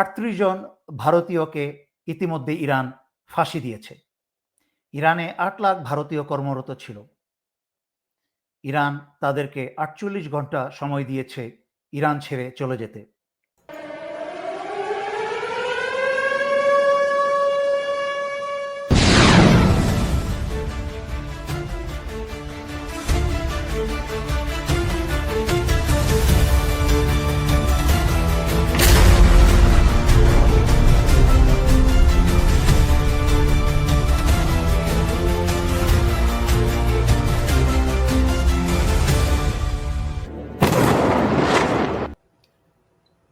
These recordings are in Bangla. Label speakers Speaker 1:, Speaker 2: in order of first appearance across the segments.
Speaker 1: আটত্রিশ জন ভারতীয়কে ইতিমধ্যে ইরান ফাঁসি দিয়েছে। ইরানে আট লাখ ভারতীয় কর্মরত ছিল। ইরান তাদেরকে আটচল্লিশ ঘণ্টা সময় দিয়েছে ইরান ছেড়ে চলে যেতে।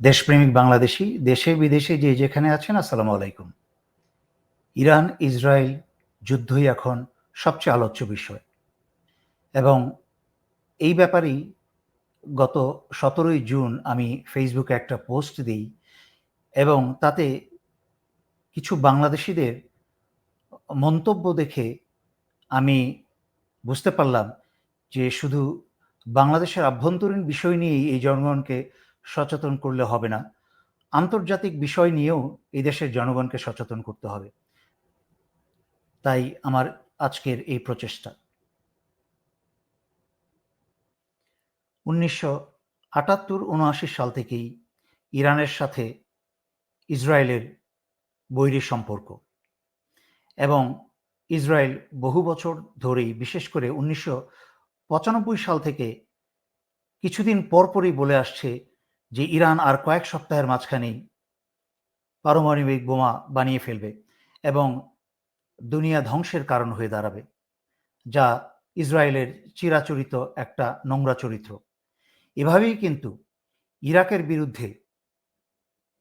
Speaker 1: দেশপ্রেমিক বাংলাদেশি, দেশে বিদেশে যে যেখানে আছেন, আসসালামু আলাইকুম। ইরান, ইসরায়েল যুদ্ধই এখন সবচেয়ে আলোচ্য বিষয়। এবং এই ব্যাপারেই গত সতেরোই জুন আমি ফেসবুকে একটা পোস্ট দিই এবং তাতে কিছু বাংলাদেশিদের মন্তব্য দেখে আমি বুঝতে পারলাম যে শুধু বাংলাদেশের আভ্যন্তরীণ বিষয় নিয়েই এই জনগণকে সচেতন করলে হবে না। আন্তর্জাতিক বিষয় নিয়েও এই দেশের জনগণকে সচেতন করতে হবে। তাই আমার আজকের এই প্রচেষ্টা। উনিশশো আটাত্তর উনআশি সাল থেকেই ইরানের সাথে ইসরায়েলের বৈরী সম্পর্ক এবং ইসরায়েল বহু বছর ধরেই, বিশেষ করে উনিশশো পঁচানব্বই সাল থেকে কিছুদিন পরপরই বলে আসছে যে ইরান আর কয়েক সপ্তাহের মাঝখানেই পারমাণবিক বোমা বানিয়ে ফেলবে এবং দুনিয়া ধ্বংসের কারণ হয়ে দাঁড়াবে, যা ইসরায়েলের চিরাচরিত একটা নোংরা চরিত্র। এভাবেই কিন্তু ইরাকের বিরুদ্ধে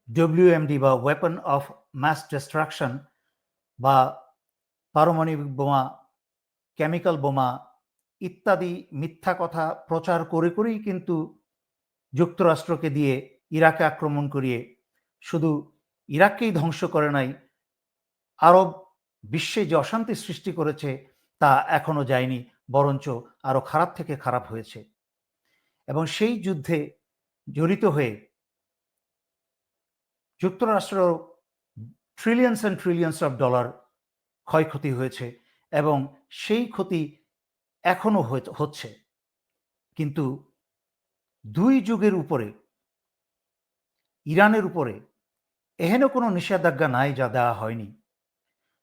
Speaker 1: ডব্লিউএমডি বা ওয়েপন অফ ম্যাস ডিস্ট্রাকশন বা পারমাণবিক বোমা, কেমিক্যাল বোমা ইত্যাদি মিথ্যা কথা প্রচার করে করেই কিন্তু যুক্তরাষ্ট্রকে দিয়ে ইরাকে আক্রমণ করিয়ে শুধু ইরাককেই ধ্বংস করে নাই, আরব বিশ্বে যে অশান্তি সৃষ্টি করেছে তা এখনও যায়নি, বরঞ্চ আরও খারাপ থেকে খারাপ হয়েছে। এবং সেই যুদ্ধে জড়িত হয়ে যুক্তরাষ্ট্র trillions and trillions of dollar ক্ষয়ক্ষতি হয়েছে এবং সেই ক্ষতি এখনও হচ্ছে। কিন্তু দুই যুগের উপরে, ইরানের উপরে এহেন কোনো নিষেধাজ্ঞা নাই যা দেওয়া হয়নি।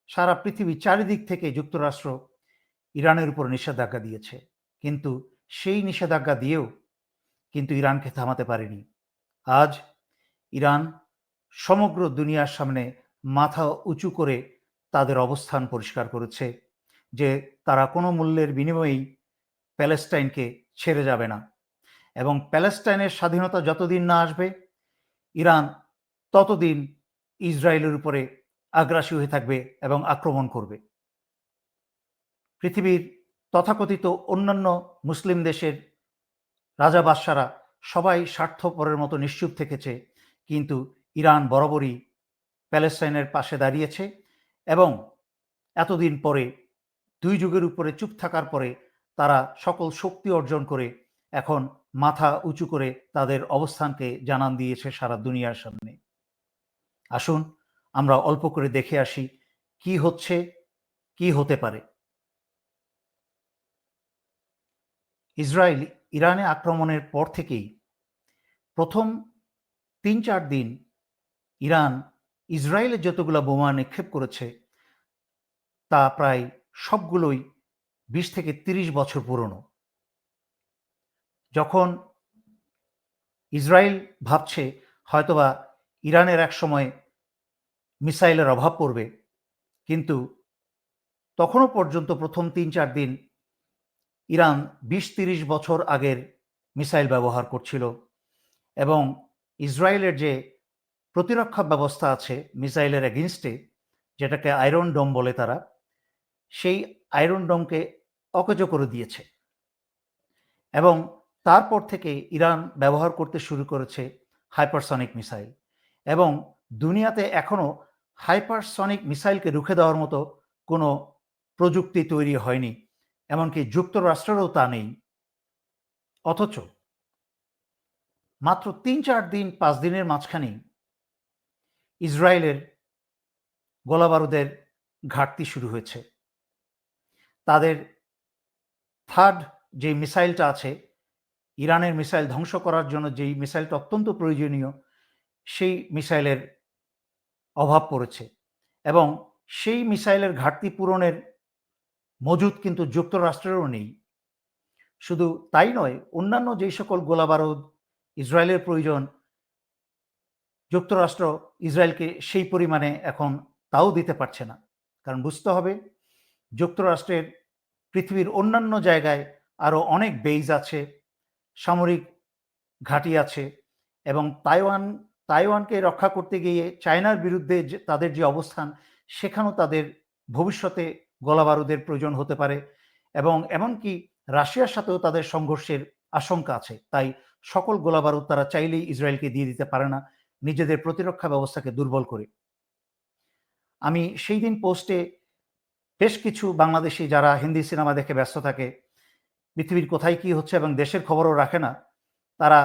Speaker 1: সারা পৃথিবী চারিদিক থেকে যুক্তরাষ্ট্র ইরানের উপর নিষেধাজ্ঞা দিয়েছে। কিন্তু সেই নিষেধাজ্ঞা দিয়েও কিন্তু ইরানকে থামাতে পারেনি। আজ ইরান সমগ্র দুনিয়ার সামনে মাথা উঁচু করে তাদের অবস্থান পরিষ্কার করেছে, যে তারা কোনো মূল্যের বিনিময়েই প্যালেস্টাইনকে ছেড়ে যাবে না। এবং প্যালেস্টাইনের স্বাধীনতা যতদিন না আসবে, ইরান ততদিন ইসরায়েলের উপরে আগ্রাসী হয়ে থাকবে এবং আক্রমণ করবে। পৃথিবীর তথাকথিত অন্যান্য মুসলিম দেশের রাজা বাদশারা সবাই স্বার্থপরের মতো নিশ্চুপ থেকেছে, কিন্তু ইরান বরাবরই প্যালেস্টাইনের পাশে দাঁড়িয়েছে এবং এতদিন পরে, দুই যুগের উপরে চুপ থাকার পরে তারা সকল শক্তি অর্জন করে এখন মাথা উঁচু করে তাদের অবস্থানকে জানান দিয়েছে সারা দুনিয়ার সামনে। আসুন, আমরা অল্প করে দেখে আসি কি হচ্ছে, কি হতে পারে। ইসরায়েল ইরানে আক্রমণের পর থেকেই প্রথম তিন চার দিন ইরান ইসরায়েলের যতগুলো বোমা নিক্ষেপ করেছে, তা প্রায় সবগুলোই বিশ থেকে তিরিশ বছর পুরনো। যখন ইসরায়েল ভাবছে হয়তোবা ইরানের এক সময় মিসাইলের অভাব পড়বে, কিন্তু তখনও পর্যন্ত প্রথম তিন চার দিন ইরান বিশ তিরিশ বছর আগের মিসাইল ব্যবহার করছিল এবং ইসরায়েলের যে প্রতিরক্ষা ব্যবস্থা আছে মিসাইলের এগেনস্টে যেটাকে আয়রন ডোম বলে তারা, সেই আয়রন ডোমকে অকেজ করে দিয়েছে। এবং তারপর থেকে ইরান ব্যবহার করতে শুরু করেছে হাইপারসনিক মিসাইল এবং দুনিয়াতে এখনও হাইপারসনিক মিসাইলকে রুখে দেওয়ার মতো কোনো প্রযুক্তি তৈরি হয়নি, এমনকি যুক্তরাষ্ট্রেরও তা নেই। অথচ মাত্র তিন চার দিন, পাঁচ দিনের মাঝখানেই ইসরায়েলের গোলাবারুদের ঘাটতি শুরু হয়েছে। তাদের থার্ড যে মিসাইলটা আছে ইরানের মিসাইল ধ্বংস করার জন্য যেই মিসাইলটা অত্যন্ত প্রয়োজনীয়, সেই মিসাইলের অভাব পড়েছে। এবং সেই মিসাইলের ঘাটতি পূরণের মজুদ কিন্তু যুক্তরাষ্ট্রেরও নেই। শুধু তাই নয়, অন্যান্য যেই সকল গোলাবারুদ, ইসরায়েলের প্রয়োজন, যুক্তরাষ্ট্র ইসরায়েলকে সেই পরিমাণে এখন তাও দিতে পারছে না। কারণ বুঝতে হবে, যুক্তরাষ্ট্রের পৃথিবীর অন্যান্য জায়গায় আরও অনেক বেইজ আছে। সামরিক ঘাঁটি আছে এবং তাইওয়ান, তাইওয়ানকে রক্ষা করতে গিয়ে চায়নার বিরুদ্ধে তাদের যে অবস্থান, সেখানেও তাদের ভবিষ্যতে গোলাবারুদের প্রয়োজন হতে পারে এবং এমনকি রাশিয়ার সাথেও তাদের সংঘর্ষের আশঙ্কা আছে। তাই সকল গোলাবারুদ তারা চাইলেই ইসরায়েলকে দিয়ে দিতে পারে না, নিজেদের প্রতিরক্ষা ব্যবস্থাকে দুর্বল করে। আমি সেই দিন পোস্টে বেশ কিছু বাংলাদেশি যারা হিন্দি সিনেমা দেখে ব্যস্ত থাকে পৃথিবীর কোথায় কি হচ্ছে এবং দেশের খবরও রাখে না, তারা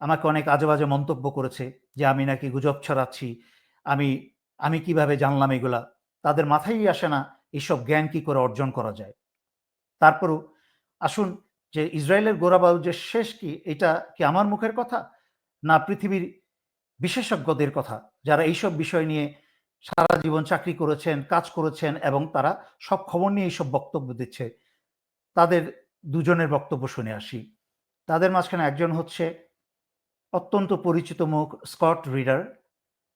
Speaker 1: আমাকে অনেক আজে বাজে মন্তব্য করেছে যে আমি নাকি গুজব ছড়াচ্ছি, আমি আমি কীভাবে জানলাম এগুলা? তাদের মাথায় আসে না এইসব জ্ঞান কি করে অর্জন করা যায়। তারপরও আসুন যে ইসরায়েলের যে শেষ কি, এটা কি আমার মুখের কথা? না পৃথিবীর বিশেষজ্ঞদের কথা, যারা এইসব বিষয় নিয়ে সারা জীবন চাকরি করেছেন, কাজ করেছেন এবং তারা সব খবর নিয়ে এইসব বক্তব্য দিচ্ছে? তাদের দুজনের বক্তব্য শুনে আসি। তাদের মাঝখানে একজন হচ্ছে অত্যন্ত পরিচিত মুখ স্কট রিডার,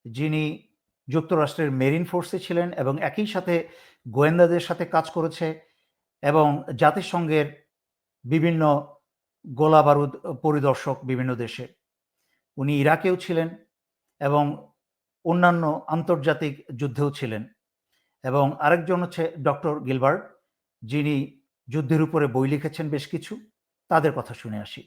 Speaker 1: যিনি যুক্তরাষ্ট্রের মেরিন ফোর্সে ছিলেন এবং একই সাথে গোয়েন্দাদের সাথে কাজ করেছে এবং জাতিসংঘের বিভিন্ন গোলা বারুদ পরিদর্শক বিভিন্ন দেশে। উনি ইরাকেও ছিলেন এবং অন্যান্য আন্তর্জাতিক যুদ্ধেও ছিলেন এবং আরেকজন হচ্ছে ডক্টর গিলবার্ট, যিনি যুদ্ধের উপরে বই লিখেছেন বেশ কিছু তাদের কথা শুনে আসি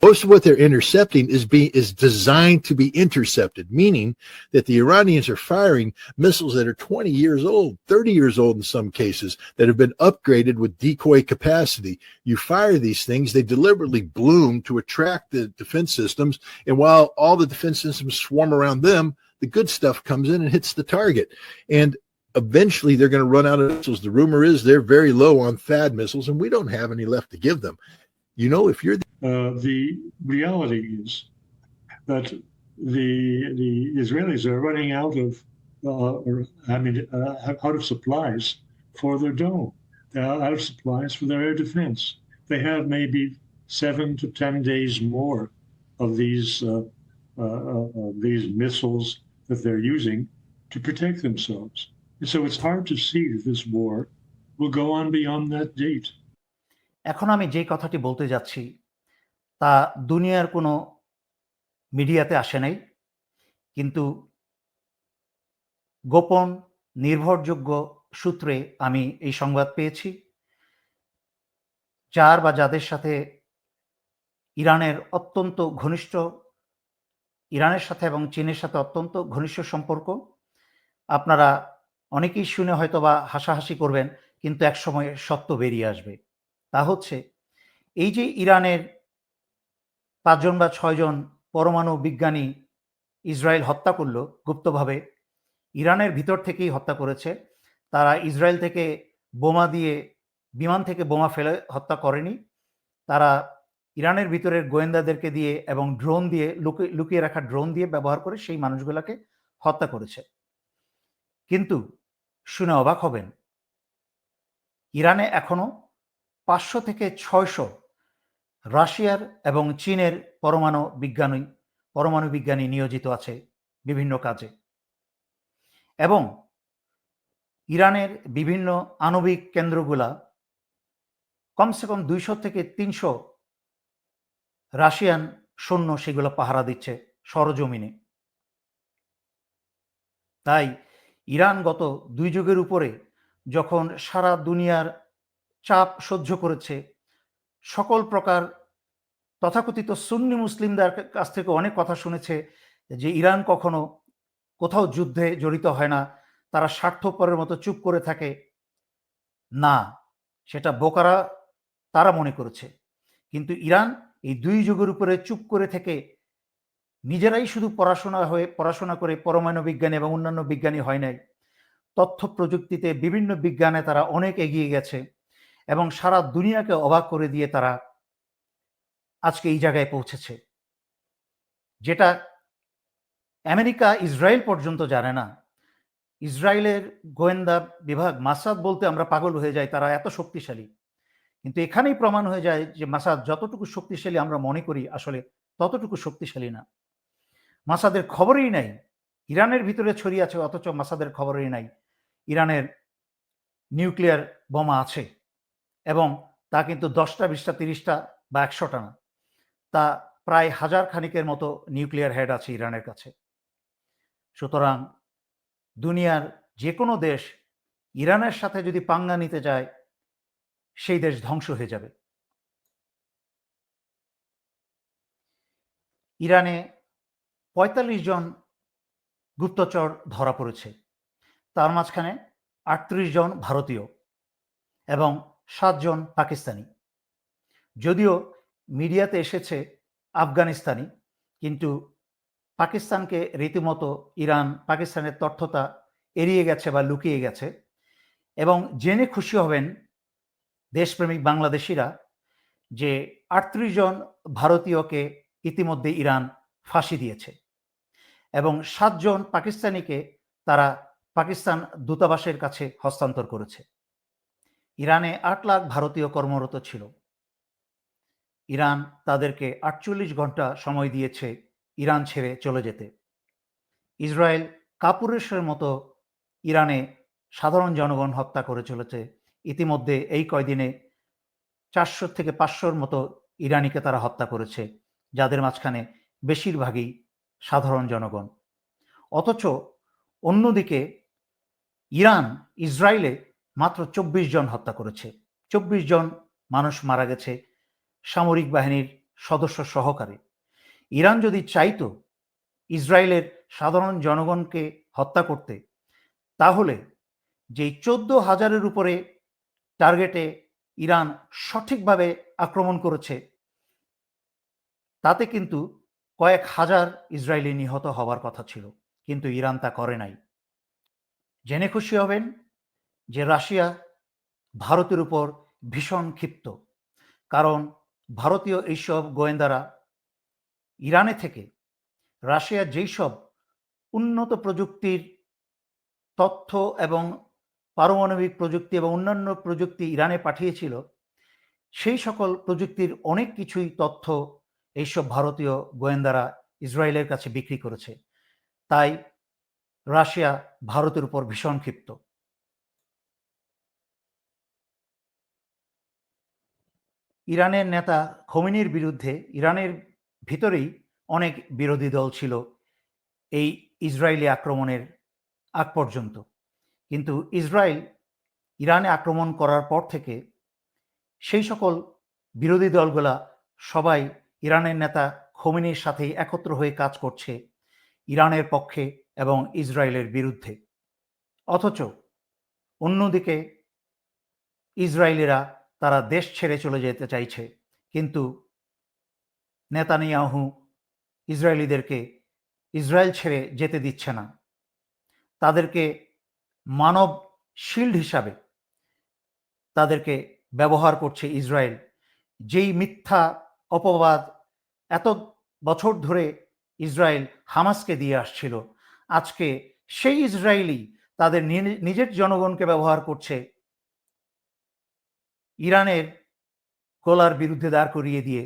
Speaker 2: Most of what they're intercepting is being is designed to be intercepted, meaning that the Iranians are firing missiles that are 20 years old, 30 years old in some cases, that have been upgraded with decoy capacity. You fire these things, they deliberately bloom to attract the defense systems, and while all the defense systems swarm around them, the good stuff comes in and hits the target. And eventually they're going to run out of missiles. The rumor is they're very low on THAAD missiles, and we don't have any left to give them. You know, if you're
Speaker 3: Uh, the reality is that the the Israelis are running out of, uh, or, I mean, uh, out of supplies for their dome. They're out of supplies for their air defense. They have maybe seven to ten days more of these uh, uh, uh, these missiles that they're using to protect themselves. So it's hard to see this war will go on beyond that date.
Speaker 1: এখন আমি যে কথাটি বলতে যাচ্ছি, তা দুনিয়ার কোনো মিডিয়াতে আসে নাই, কিন্তু গোপন নির্ভরযোগ্য সূত্রে আমি এই সংবাদ পেয়েছি যার বা যাদের সাথে ইরানের অত্যন্ত ঘনিষ্ঠ, ইরানের সাথে এবং চীনের সাথে অত্যন্ত ঘনিষ্ঠ সম্পর্ক, আপনারা অনেকেই শুনে হয়তো বা হাসাহাসি করবেন, কিন্তু একসময় সত্য বেরিয়ে আসবে। তা হচ্ছে, এই যে ইরানের পাঁচজন বা ছয়জন পরমাণু বিজ্ঞানী ইসরায়েল হত্যা করল গুপ্তভাবে, ইরানের ভিতর থেকেই হত্যা করেছে। তারা ইসরায়েল থেকে বোমা দিয়ে, বিমান থেকে বোমা ফেলে হত্যা করেনি। তারা ইরানের ভিতরের গোয়েন্দাদেরকে দিয়ে এবং ড্রোন দিয়ে, লুকিয়ে লুকিয়ে রাখা ড্রোন দিয়ে ব্যবহার করে সেই মানুষগুলোকে হত্যা করেছে। কিন্তু শুনে অবাক হবেন। ইরানে এখনও পাঁচশো থেকে ছয়শো রাশিয়ার এবং চীনের পরমাণু বিজ্ঞানী পরমাণু বিজ্ঞানী নিয়োজিত আছে বিভিন্ন কাজে। এবং ইরানের বিভিন্ন আণবিক কেন্দ্রগুলা কমসে কম দুইশো থেকে তিনশো রাশিয়ান সৈন্য সেগুলো পাহারা দিচ্ছে সরজমিনে। তাই ইরান গত দুই যুগের উপরে যখন সারা দুনিয়ার চাপ সহ্য করেছে, সকল প্রকার তথাকথিত সুন্নি মুসলিমদের কাছ থেকে অনেক কথা শুনেছে যে ইরান কখনো কোথাও যুদ্ধে জড়িত হয় না, তারা স্বার্থপরের মতো চুপ করে থাকে। না, সেটা বোকারা, তারা মনে করেছে। কিন্তু ইরান এই দুই যুগের উপরে চুপ করে থেকে নিজেরাই শুধু পড়াশোনা হয়ে, পড়াশোনা করে পরমাণু বিজ্ঞানী এবং অন্যান্য বিজ্ঞানী হয় নাই। তথ্য প্রযুক্তিতে বিভিন্ন বিজ্ঞানে তারা অনেক এগিয়ে গেছে এবং সারা দুনিয়াকে অবাক করে দিয়ে তারা আজকে এই জায়গায় পৌঁছেছে। যেটা আমেরিকা, ইসরায়েল পর্যন্ত জানে না। ইসরায়েলের গোয়েন্দা বিভাগ মাসাদ বলতে আমরা পাগল হয়ে যাই, তারা এত শক্তিশালী। কিন্তু এখানেই প্রমাণ হয়ে যায় যে মাসাদ, যতটুকু শক্তিশালী আমরা মনে করি, আসলে ততটুকু শক্তিশালী না। মাসাদের খবরই নাই। ইরানের ভিতরে ছড়িয়ে আছে, অথচ মাসাদের খবরই নাই। ইরানের নিউক্লিয়ার বোমা আছে এবং তা কিন্তু দশটা, বিশটা, তিরিশটা বা একশোটা না। তা প্রায় হাজার খানিকের মতো নিউক্লিয়ার হেড আছে ইরানের কাছে। সুতরাং দুনিয়ার যে কোনো দেশ ইরানের সাথে যদি পাঙ্গা নিতে যায়, সেই দেশ ধ্বংস হয়ে যাবে। ইরানে পঁয়তাল্লিশ জন গুপ্তচর ধরা পড়েছে। তার মাঝখানে আটত্রিশ জন ভারতীয় এবং সাতজন পাকিস্তানি। যদিও মিডিয়াতে এসেছে আফগানিস্তানি, কিন্তু পাকিস্তানকে রীতিমতো ইরান, পাকিস্তানের তথ্যতা এড়িয়ে গেছে বা লুকিয়ে গেছে এবং জেনে খুশি হবেন দেশপ্রেমিক বাংলাদেশিরা যে আটত্রিশ জন ভারতীয়কে ইতিমধ্যে ইরান ফাঁসি দিয়েছে। এবং সাতজন পাকিস্তানিকে তারা পাকিস্তান দূতাবাসের কাছে হস্তান্তর করেছে। ইরানে আট লাখ ভারতীয় কর্মরত ছিল। ইরান তাদেরকে আটচল্লিশ ঘণ্টা সময় দিয়েছে ইরান ছেড়ে চলে যেতে। ইসরায়েল কাপুরেশের মতো ইরানে সাধারণ জনগণ হত্যা করে চলেছে। ইতিমধ্যে এই কয়দিনে চারশো থেকে পাঁচশোর মতো ইরানিকে তারা হত্যা করেছে, যাদের মাঝখানে বেশিরভাগই সাধারণ জনগণ। অথচ অন্যদিকে ইরান, ইসরায়েলে মাত্র চব্বিশ জন হত্যা করেছে। চব্বিশ জন মানুষ মারা গেছে সামরিক বাহিনীর সদস্য সহকারে। ইরান যদি চাইতো ইসরায়েলের সাধারণ জনগণকে হত্যা করতে, তাহলে যেই চোদ্দ হাজারের উপরে টার্গেটে ইরান সঠিকভাবে আক্রমণ করেছে, তাতে কিন্তু কয়েক হাজার ইসরায়েলি নিহত হওয়ার কথা ছিল, কিন্তু ইরান তা করে নাই। জেনে খুশি হবেন যে রাশিয়া ভারতের উপর ভীষণ ক্ষিপ্ত, কারণ ভারতীয় এইসব গোয়েন্দারা ইরানে থেকে রাশিয়ার যেই সব উন্নত প্রযুক্তির তথ্য এবং পারমাণবিক প্রযুক্তি এবং অন্যান্য প্রযুক্তি ইরানে পাঠিয়েছিল, সেই সকল প্রযুক্তির অনেক কিছুই তথ্য এইসব ভারতীয় গোয়েন্দারা ইসরায়েলের কাছে বিক্রি করেছে। তাই রাশিয়া ভারতের উপর ভীষণ ক্ষিপ্ত। ইরানের নেতা খমিনির বিরুদ্ধে, ইরানের ভিতরেই অনেক বিরোধী দল ছিল এই ইসরায়েলি আক্রমণের আগ পর্যন্ত। কিন্তু ইসরায়েল ইরানে আক্রমণ করার পর থেকে সেই সকল বিরোধী দলগুলা সবাই ইরানের নেতা খমিনির সাথে একত্র হয়ে কাজ করছে ইরানের পক্ষে এবং ইসরায়েলের বিরুদ্ধে। অথচ অন্যদিকে ইসরায়েলিরা তারা দেশ ছেড়ে চলে যেতে চাইছে, কিন্তু নেতানিয়াহু ইসরায়েলিদেরকে ইসরায়েল ছেড়ে যেতে দিচ্ছে না। তাদেরকে মানব শিল্ড হিসাবে তাদেরকে ব্যবহার করছে ইসরায়েল। যেই মিথ্যা অপবাদ এত বছর ধরে ইসরায়েল হামাসকে দিয়ে আসছিল। আজকে সেই ইসরায়েলি তাদের নিজের জনগণকে ব্যবহার করছে। ইরানের গোলার বিরুদ্ধে দাঁড় করিয়ে দিয়ে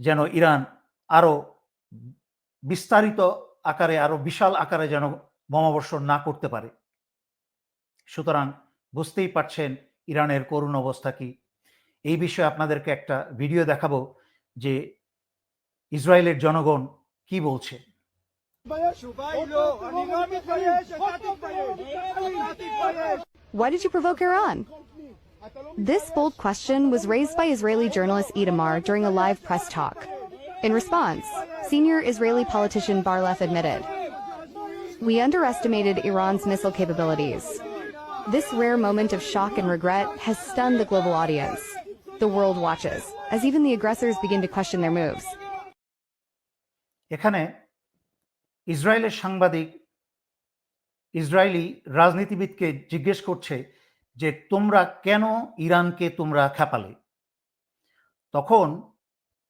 Speaker 1: যেন ইরান আরও বিস্তারিত আকারে, আরও বিশাল আকারে যেন বোমাবর্ষণ না করতে পারে। সুতরাং বুঝতেই পারছেন ইরানের করুণ অবস্থা কি। এই বিষয়ে আপনাদেরকে একটা ভিডিও দেখাবো যে ইসরায়েলের জনগণ কি বলছে
Speaker 4: Why did you provoke Iran? This bold question was raised by Israeli journalist Itamar during a live press talk. In response, senior Israeli politician Barlef admitted, We underestimated Iran's missile capabilities. This rare moment of shock and regret has stunned the global audience. The world watches, as even the aggressors begin to question their moves.
Speaker 1: এখানে ইসরায়েলের সাংবাদিক, ইসরায়েলি রাজনীতিবিদকে জিজ্ঞেস করছে যে, তোমরা কেন ইরানকে তোমরা খেপালে? তখন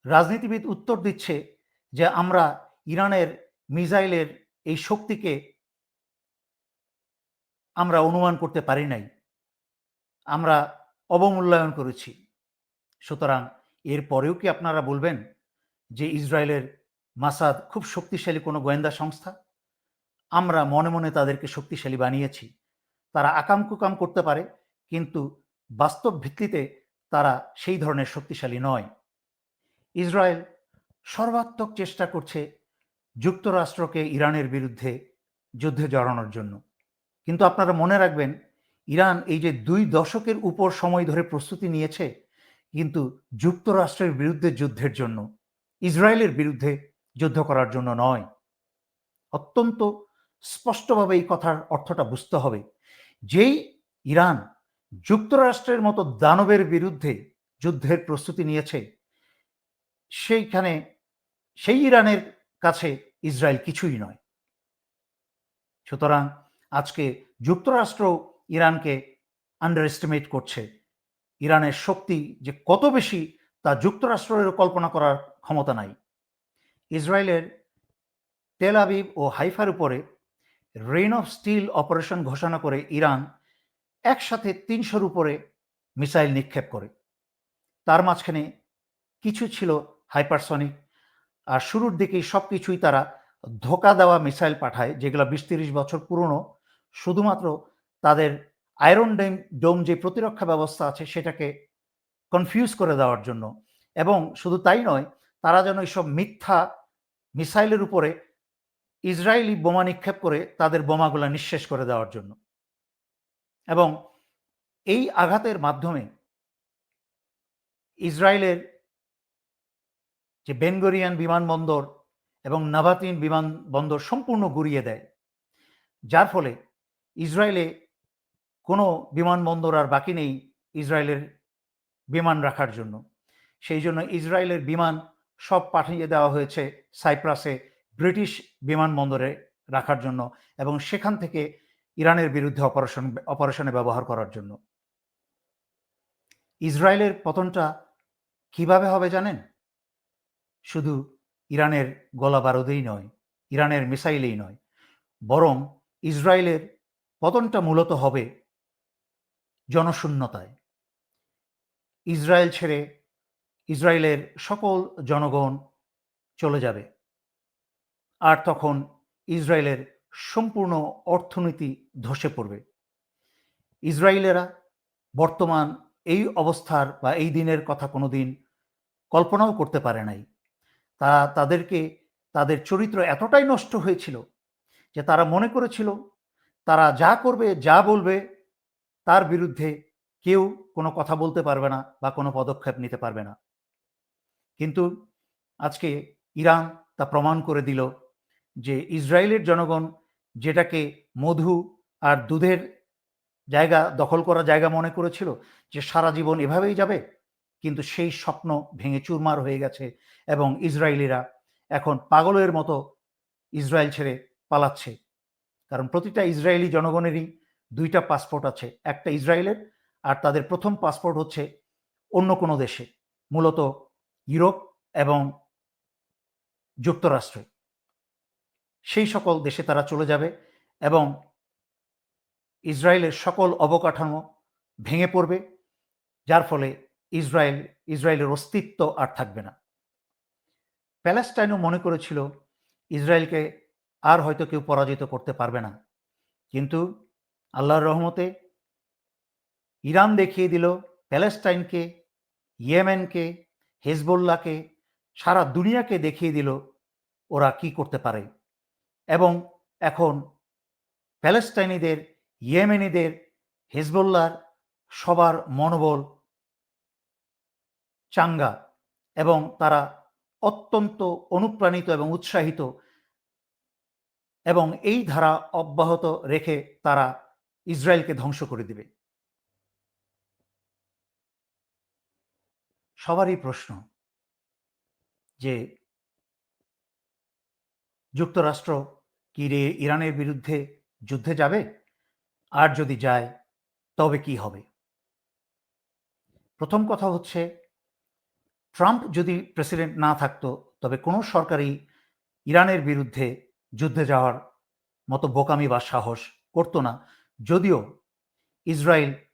Speaker 1: রাজনীতিবিদ উত্তর দিচ্ছে যে, আমরা ইরানের মিসাইলের এই শক্তিকে আমরা অনুমান করতে পারি নাই। আমরা অবমূল্যায়ন করেছি। সুতরাং এর পরেও কি আপনারা বলবেন যে, ইসরায়েলের মাসাদ খুব শক্তিশালী কোনো গোয়েন্দা সংস্থা। আমরা মনে মনে তাদেরকে শক্তিশালী বানিয়েছি। তারা আকাম কুকাম করতে পারে, কিন্তু বাস্তব ভিত্তিতে তারা সেই ধরনের শক্তিশালী নয়। ইসরায়েল সর্বাত্মক চেষ্টা করছে যুক্তরাষ্ট্রকে ইরানের বিরুদ্ধে যুদ্ধে জড়ানোর জন্য। কিন্তু আপনারা মনে রাখবেন, ইরান এই যে দুই দশকের উপর সময় ধরে প্রস্তুতি নিয়েছে, কিন্তু যুক্তরাষ্ট্রের বিরুদ্ধে যুদ্ধের জন্য, ইসরায়েলের বিরুদ্ধে যুদ্ধ করার জন্য নয়। অত্যন্ত স্পষ্টভাবে এই কথার অর্থটা বুঝতে হবে যেই ইরান যুক্তরাষ্ট্রের মতো দানবের বিরুদ্ধে যুদ্ধের প্রস্তুতি নিয়েছে। সেইখানে, সেই ইরানের কাছে ইসরায়েল কিছুই নয়। সুতরাং আজকে যুক্তরাষ্ট্র ইরানকে আন্ডার এস্টিমেট করছে। ইরানের শক্তি যে কত বেশি তা যুক্তরাষ্ট্রের কল্পনা করার ক্ষমতা নাই। ইসরায়েলের তেল আবিব ও হাইফার উপরে রেইন অফ স্টিল অপারেশন ঘোষণা করে ইরান একসাথে তিনশোর উপরে মিসাইল নিক্ষেপ করে। তার মাঝখানে কিছু ছিল হাইপারসনিক আর শুরুর দিকেই সব কিছুই তারা ধোকা দেওয়া মিসাইল পাঠায়, যেগুলো বিশ তিরিশ বছর পুরনো। শুধুমাত্র তাদের আয়রন ডেম, ডোম যে প্রতিরক্ষা ব্যবস্থা আছে সেটাকে কনফিউজ করে দেওয়ার জন্য। এবং শুধু তাই নয় তারা যেন এইসব মিথ্যা মিসাইলের উপরে ইসরায়েলি বোমা নিক্ষেপ করে তাদের বোমাগুলা নিঃশেষ করে দেওয়ার জন্য। এবং এই আঘাতের মাধ্যমে ইসরায়েলের যে বেনগরিয়ান বিমানবন্দর এবং নাভাতিন বিমানবন্দর সম্পূর্ণ গুড়িয়ে দেয়, যার ফলে ইসরায়েলে কোনো বিমানবন্দর আর বাকি নেই ইসরায়েলের বিমান রাখার জন্য। সেই জন্য ইসরায়েলের বিমান সব পাঠিয়ে দেওয়া হয়েছে সাইপ্রাসে ব্রিটিশ বিমানবন্দরে রাখার জন্য এবং সেখান থেকে ইরানের বিরুদ্ধে অপারেশন, অপারেশনে ব্যবহার করার জন্য। ইসরায়েলের পতনটা কীভাবে হবে জানেন? শুধু ইরানের গলা বারুদেই নয়, ইরানের মিসাইলেই নয়, বরং ইসরায়েলের পতনটা মূলত হবে জনশূন্যতায়। ইসরায়েল ছেড়ে ইসরায়েলের সকল জনগণ চলে যাবে। আর তখন ইসরায়েলের সম্পূর্ণ অর্থনীতি ধসে পড়বে। ইসরায়েলেরা বর্তমান এই অবস্থার বা এই দিনের কথা কোনো দিন কল্পনাও করতে পারে নাই। তারা তাদেরকে, তাদের চরিত্র এতটাই নষ্ট হয়েছিল যে তারা মনে করেছিল, তারা যা করবে, যা বলবে, তার বিরুদ্ধে কেউ কোনো কথা বলতে পারবে না বা কোনো পদক্ষেপ নিতে পারবে না। কিন্তু আজকে ইরান তা প্রমাণ করে দিল যে ইসরায়েলের জনগণ যেটাকে মধু আর দুধের জায়গা, দখল করা জায়গা মনে করেছিল যে সারা জীবন এভাবেই যাবে, কিন্তু সেই স্বপ্ন ভেঙে চুরমার হয়ে গেছে এবং ইসরায়েলিরা এখন পাগলের মতো ইসরায়েল ছেড়ে পালাচ্ছে। কারণ প্রতিটা ইসরায়েলি জনগণেরই দুইটা পাসপোর্ট আছে, একটা ইসরায়েলের আর তাদের প্রথম পাসপোর্ট হচ্ছে অন্য কোনো দেশে, মূলত ইউরোপ এবং যুক্তরাষ্ট্রে। সেই সকল দেশে তারা চলে যাবে এবং ইসরায়েলের সকল অবকাঠামো ভেঙে পড়বে, যার ফলে ইসরায়েল, ইসরায়েলের অস্তিত্ব আর থাকবে না। প্যালেস্টাইনও মনে করেছিল, ইসরায়েলকে আর হয়তো কেউ পরাজিত করতে পারবে না। কিন্তু আল্লাহর রহমতে ইরান দেখিয়ে দিল, প্যালেস্টাইনকে, ইয়েমেনকে হেজবোল্লাকে সারা দুনিয়াকে দেখিয়ে দিল ওরা কি করতে পারে। এবং এখন প্যালেস্টাইনিদের ইয়েমেনিদের হেজবোল্লার সবার মনোবল চাঙ্গা এবং তারা অত্যন্ত অনুপ্রাণিত এবং উৎসাহিত এবং এই ধারা অব্যাহত রেখে তারা ইসরায়েলকে ধ্বংস করে দিবে। সবারই প্রশ্ন যে যুক্তরাষ্ট্র কি রে ইরানের বিরুদ্ধে যুদ্ধে যাবে? আর যদি যায়, তবে কি হবে? প্রথম কথা হচ্ছে, ট্রাম্প যদি প্রেসিডেন্ট না থাকতো, তবে কোনো সরকারই ইরানের বিরুদ্ধে যুদ্ধে যাওয়ার মতো বোকামি বা সাহস করতো না। যদিও ইসরায়েল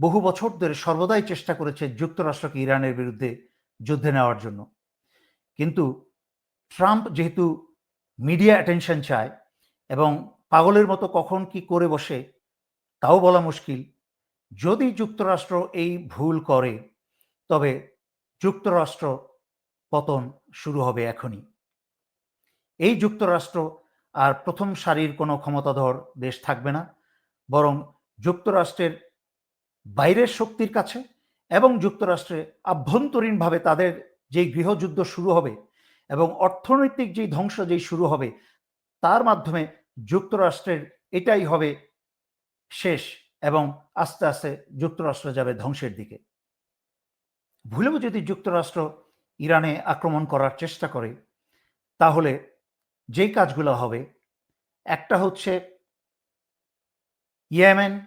Speaker 1: বহু বছর ধরে সর্বদাই চেষ্টা করেছে যুক্তরাষ্ট্রকে ইরানের বিরুদ্ধে যুদ্ধে নেওয়ার জন্য। কিন্তু ট্রাম্প যেহেতু মিডিয়া অ্যাটেনশন চায় এবং পাগলের মতো কখন কি করে বসে, তাও বলা মুশকিল। যদি যুক্তরাষ্ট্র এই ভুল করে, তবে যুক্তরাষ্ট্র পতন শুরু হবে এখনই। এই যুক্তরাষ্ট্র আর প্রথম সারির কোনো ক্ষমতাধর দেশ থাকবে না, বরং যুক্তরাষ্ট্রের বাইরের শক্তির কাছে এবং যুক্তরাষ্ট্রে আভ্যন্তরীণভাবে তাদের যেই গৃহযুদ্ধ শুরু হবে এবং অর্থনৈতিক যেই ধ্বংস যেই শুরু হবে, তার মাধ্যমে যুক্তরাষ্ট্রের এটাই হবে শেষ এবং আস্তে আস্তে যুক্তরাষ্ট্র যাবে ধ্বংসের দিকে। ভুলেও যদি যুক্তরাষ্ট্র ইরানে আক্রমণ করার চেষ্টা করে, তাহলে যেই কাজগুলো হবে, একটা হচ্ছে ইয়েমেন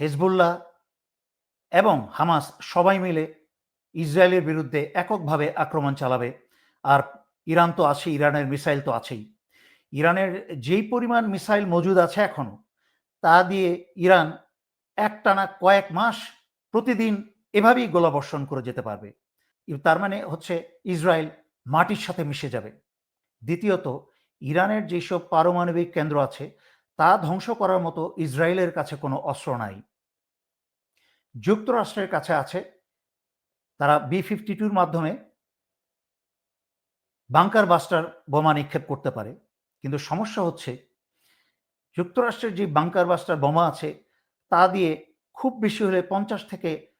Speaker 1: হেজবুল্লাহ এবং হামাস সবাই মিলে ইসরায়েলের বিরুদ্ধে এককভাবে আক্রমণ চালাবে। আর ইরান তো আছে, ইরানের মিসাইল তো আছেই। ইরানের যেই পরিমাণ মিসাইল মজুদ আছে এখনও, তা দিয়ে ইরান একটানা কয়েক মাস প্রতিদিন এভাবেই গোলাবর্ষণ করে যেতে পারবে। তার মানে হচ্ছে ইসরায়েল মাটির সাথে মিশে যাবে। দ্বিতীয়ত, ইরানের যেসব পারমাণবিক কেন্দ্র আছে তা ধ্বংস করার মতো ইসরায়েলের কাছে কোনো অস্ত্র নাই। যুক্তরাষ্ট্রের কাছে আছে, তারা বি ফিফটি টুর মাধ্যমে বাংকার বাস্টার বোমা নিক্ষেপ করতে পারে। কিন্তু সমস্যা হচ্ছে, যুক্তরাষ্ট্রের যে বাংকার বাস্টার বোমা আছে, তা দিয়ে খুব বেশি হলে পঞ্চাশ থেকে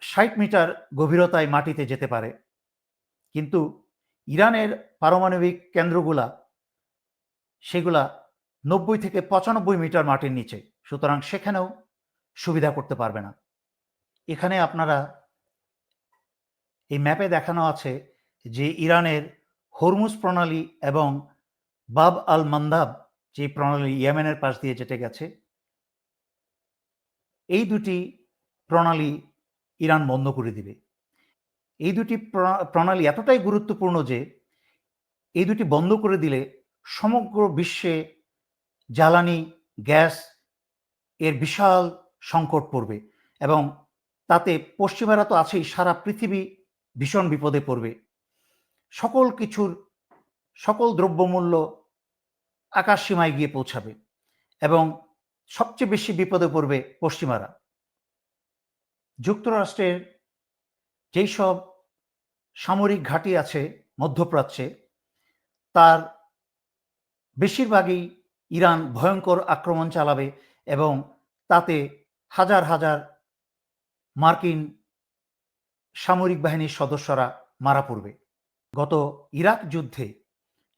Speaker 1: ষাট মিটার গভীরতায় মাটিতে যেতে পারে। কিন্তু ইরানের পারমাণবিক কেন্দ্রগুলা, সেগুলা নব্বই থেকে পঁচানব্বই মিটার মাটির নিচে। সুতরাং সেখানেও সুবিধা করতে পারবে না। এখানে আপনারা এই ম্যাপে দেখানো আছে যে ইরানের হরমুজ প্রণালী এবং বাব আল মান্দাব, যে প্রণালী ইয়েমেনের পাশ দিয়ে যেতে গেছে, এই দুটি প্রণালী ইরান বন্ধ করে দিবে। এই দুটি প্রণালী এতটাই গুরুত্বপূর্ণ যে, এই দুটি বন্ধ করে দিলে সমগ্র বিশ্বে জ্বালানি, গ্যাস এর বিশাল সংকট পড়বে এবং তাতে পশ্চিমারা তো আছেই, সারা পৃথিবী ভীষণ বিপদে পড়বে। সকল কিছুর সকল দ্রব্যমূল্য আকাশ সীমায় গিয়ে পৌঁছাবে এবং সবচেয়ে বেশি বিপদে পড়বে পশ্চিমারা। যুক্তরাষ্ট্রের যেই সব সামরিক ঘাঁটি আছে মধ্যপ্রাচ্যে, তার বেশিরভাগই ইরান ভয়ঙ্কর আক্রমণ চালাবে এবং তাতে হাজার হাজার মার্কিন সামরিক বাহিনীর সদস্যরা মারা পড়বে। গত ইরাক যুদ্ধে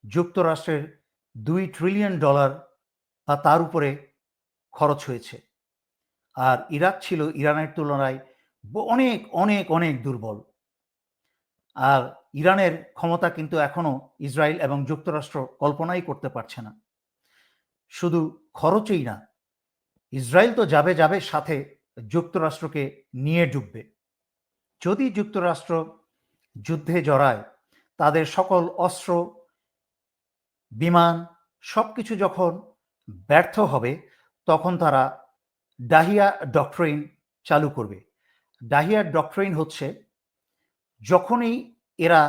Speaker 1: যুক্তরাষ্ট্রের দুই ট্রিলিয়ন ডলার বা তার উপরে খরচ হয়েছে। আর ইরাক ছিল ইরানের তুলনায় অনেক অনেক অনেক দুর্বল। আর ইরানের ক্ষমতা কিন্তু এখনও ইসরায়েল এবং যুক্তরাষ্ট্র কল্পনাই করতে পারছে না। শুধু খরচেই না, ইসরায়েল তো যাবে যাবে সাথে যুক্তরাষ্ট্রকে নিয়ে ডুববে। যদি যুক্তরাষ্ট্র যুদ্ধে জড়ায়, তাদের সকল অস্ত্র, বিমান সব কিছু যখন ব্যর্থ হবে, তখন তারা ডাহিয়া ডক্ট্রিন চালু করবে। ডাহিয়া ডক্ট্রিন হচ্ছে, যখনই এরা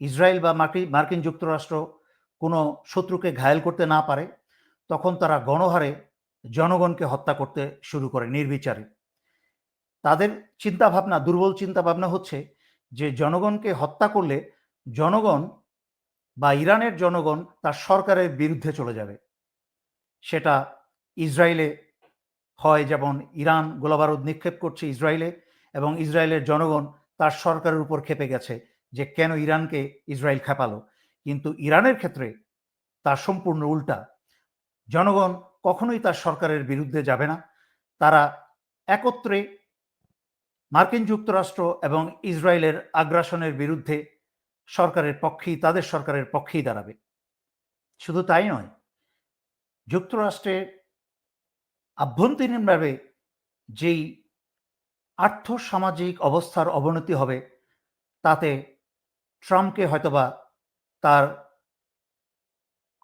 Speaker 1: ইসরায়েল বা মার্কিন যুক্তরাষ্ট্র কোনো শত্রুকে ঘায়েল করতে না পারে তখন তারা গণহারে জনগণকে হত্যা করতে শুরু করে নির্বিচারে। তাদের চিন্তাভাবনা, দুর্বল চিন্তাভাবনা হচ্ছে যে, জনগণকে হত্যা করলে জনগণ বা ইরানের জনগণ তার সরকারের বিরুদ্ধে চলে যাবে। সেটা ইসরায়েলে হয়, যেমন ইরান গোলাবারুদ নিক্ষেপ করছে ইসরায়েলে এবং ইসরায়েলের জনগণ তার সরকারের উপর খেপে গেছে যে, কেন ইরানকে ইসরায়েল খেপালো। কিন্তু ইরানের ক্ষেত্রে তার সম্পূর্ণ উল্টা। জনগণ কখনোই তার সরকারের বিরুদ্ধে যাবে না। তারা একত্রে মার্কিন যুক্তরাষ্ট্র এবং ইসরায়েলের আগ্রাসনের বিরুদ্ধে সরকারের পক্ষেই, তাদের সরকারের পক্ষেই দাঁড়াবে। শুধু তাই নয় যুক্তরাষ্ট্রের আভ্যন্তরীণভাবে যেই আর্থ সামাজিক অবস্থার অবনতি হবে, তাতে ট্রাম্পকে হয়তোবা তার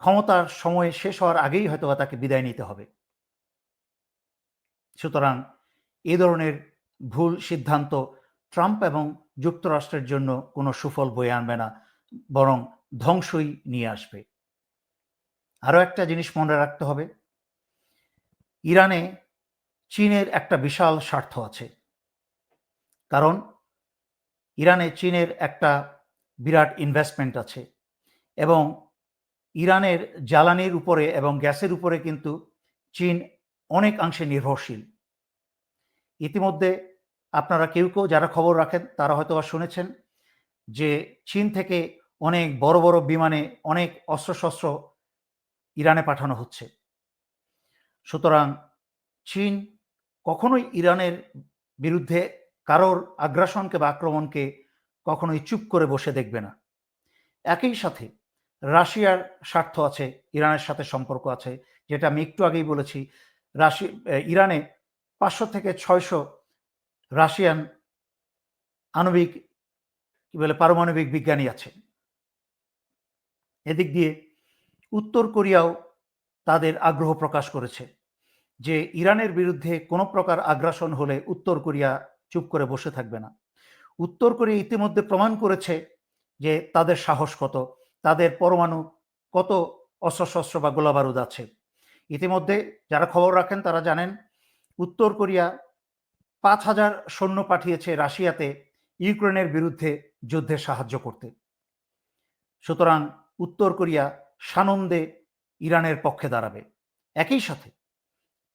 Speaker 1: ক্ষমতার সময় শেষ হওয়ার আগেই হয়তোবা তাকে বিদায় নিতে হবে। সুতরাং এ ধরনের ভুল সিদ্ধান্ত ট্রাম্প এবং যুক্তরাষ্ট্রের জন্য কোনো সুফল বয়ে আনবে না, বরং ধ্বংসই নিয়ে আসবে। আরও একটা জিনিস মনে রাখতে হবে, ইরানে চীনের একটা বিশাল স্বার্থ আছে। কারণ ইরানে চীনের একটা বিরাট ইনভেস্টমেন্ট আছে এবং ইরানের জ্বালানির উপরে এবং গ্যাসের উপরে কিন্তু চীন অনেকাংশে নির্ভরশীল। ইতিমধ্যে আপনারা কেউ কেউ যারা খবর রাখেন, তারা হয়তো বা শুনেছেন যে চীন থেকে অনেক বড় বড় বিমানে অনেক অস্ত্রশস্ত্র ইরানে পাঠানো হচ্ছে। সুতরাং চীন কখনোই ইরানের বিরুদ্ধে কারোর আগ্রাসনকে বা আক্রমণকে কখনোই চুপ করে বসে দেখবে না। একই সাথে রাশিয়ার স্বার্থ আছে, ইরানের সাথে সম্পর্ক আছে, যেটা আমি একটু আগেই বলেছি। রাশি ইরানে পাঁচশো থেকে ছয়শো রাশিয়ান আণবিক, কি বলে, পারমাণবিক বিজ্ঞানী আছে। এদিক দিয়ে উত্তর কোরিয়াও তাদের আগ্রহ প্রকাশ করেছে যে ইরানের বিরুদ্ধে কোনো প্রকার আগ্রাসন হলে উত্তর কোরিয়া চুপ করে বসে থাকবে না। উত্তর কোরিয়া ইতিমধ্যে প্রমাণ করেছে যে তাদের সাহস কত তাদের পরমাণু কত অস্ত্রশস্ত্র বা গোলাবারুদ আছে। ইতিমধ্যে যারা খবর রাখেন তারা জানেন, উত্তর কোরিয়া পাঁচ হাজার সৈন্য পাঠিয়েছে রাশিয়াতে ইউক্রেনের বিরুদ্ধে যুদ্ধে সাহায্য করতে। সুতরাং উত্তর কোরিয়া সানন্দে ইরানের পক্ষে দাঁড়াবে। একই সাথে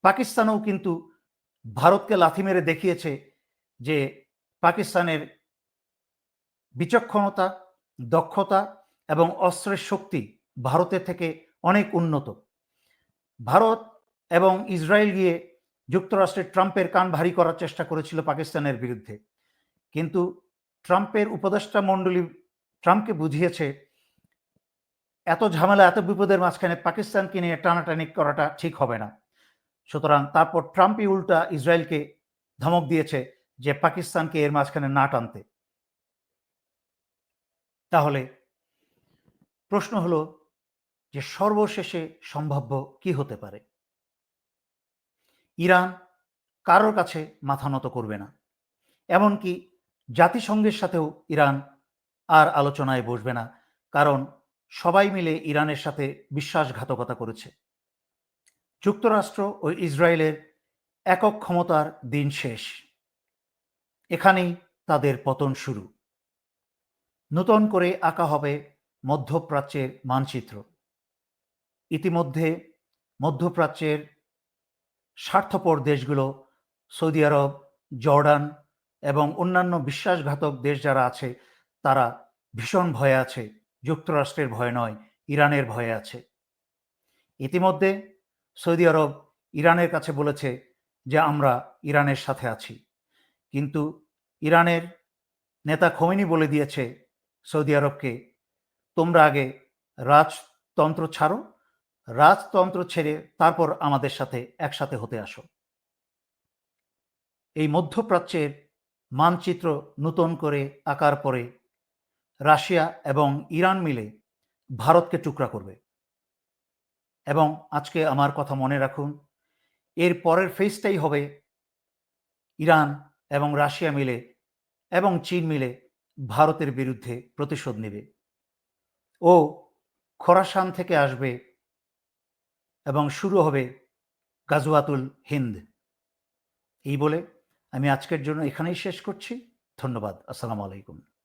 Speaker 1: পাকিস্তানও কিন্তু ভারতকে লাথি মেরে দেখিয়েছে যে পাকিস্তানের বিচক্ষণতা, দক্ষতা এবং অস্ত্রের শক্তি ভারতের থেকে অনেক উন্নত। ভারত এবং ইসরায়েল গিয়ে যুক্তরাষ্ট্রের ট্রাম্পের কান ভারী করার চেষ্টা করেছিল পাকিস্তানের বিরুদ্ধে। কিন্তু ট্রাম্পের উপদেষ্টা মণ্ডলী ট্রাম্পকে বুঝিয়েছে, এত ঝামেলা, এত বিপদের মাঝখানে পাকিস্তানকে নিয়ে টানাটানি করাটা ঠিক হবে না। সুতরাং তারপর ট্রাম্পই উল্টা ইসরায়েলকে ধমক দিয়েছে যে পাকিস্তানকে এর মাঝখানে না টানতে। তাহলে প্রশ্ন হলো যে সর্বশেষে সম্ভাব্য কি হতে পারে? ইরান কারোর কাছে মাথা নত করবে না। এমনকি জাতিসংঘের সাথেও ইরান আর আলোচনায় বসবে না, কারণ সবাই মিলে ইরানের সাথে বিশ্বাসঘাতকতা করেছে। যুক্তরাষ্ট্র ও ইসরায়েলের একক ক্ষমতার দিন শেষ। এখানেই তাদের পতন শুরু। নতুন করে আঁকা হবে মধ্যপ্রাচ্যের মানচিত্র। ইতিমধ্যে মধ্যপ্রাচ্যের স্বার্থপর দেশগুলো সৌদি আরব, জর্ডান এবং অন্যান্য বিশ্বাসঘাতক দেশ যারা আছে, তারা ভীষণ ভয়ে আছে। যুক্তরাষ্ট্রের ভয় নয়, ইরানের ভয়ে আছে। ইতিমধ্যে সৌদি আরব ইরানের কাছে বলেছে যে, আমরা ইরানের সাথে আছি। কিন্তু ইরানের নেতা খোমেনি বলে দিয়েছে সৌদি আরবকে তোমরা আগে রাজতন্ত্র ছাড়ো, রাজতন্ত্র ছেড়ে তারপর আমাদের সাথে একসাথে হতে আসো। এই মধ্যপ্রাচ্যের মানচিত্র নূতন করে আকার পরে রাশিয়া এবং ইরান মিলে ভারতকে টুকরা করবে। এবং আজকে আমার কথা মনে রাখুন, এর পরের ফেজটাই হবে ইরান এবং রাশিয়া মিলে এবং চীন মিলে ভারতের বিরুদ্ধে প্রতিশোধ নেবে। ও খোরাসান থেকে আসবে এবং শুরু হবে গাজুয়াতুল হিন্দ। এই বলে আমি আজকের জন্য এখানেই শেষ করছি। ধন্যবাদ। আসসালামু আলাইকুম।